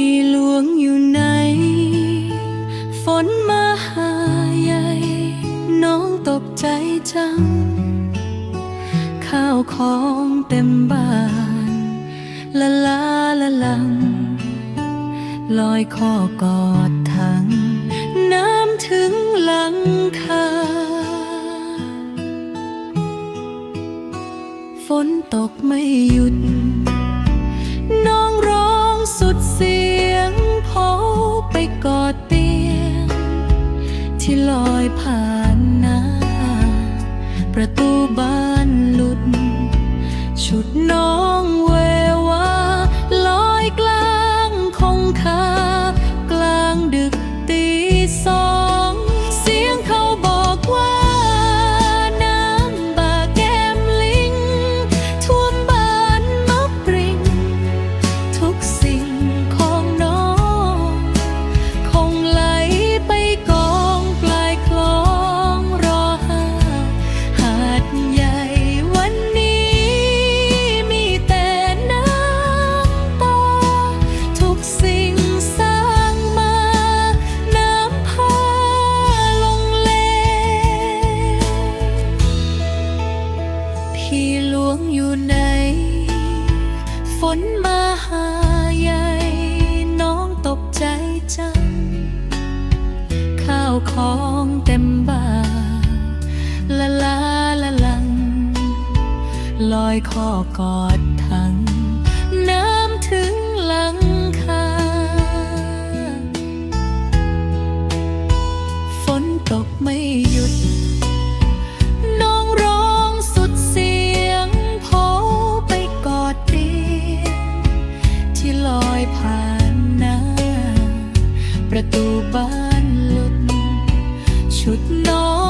ที่หลวงอยู่ไหน ฝนมาหาใหญ่ น้องตกใจจัง ข้าวของเต็มบ้าน ละลาละลัง ลอยข้อกอดทัง น้ำถึงหลังคาฝนตกไม่หยุด ที่ลอยผ่านหน้า ประตูบ้านหลุด ชุดน้อง นมาหาใหญ่ น้องตกใจจัง ข้าวของเต็มบ้านละลาละลัง ลอยคอกอดถัง น้ำถึงหลัง บ้านหลุดชุดน้อ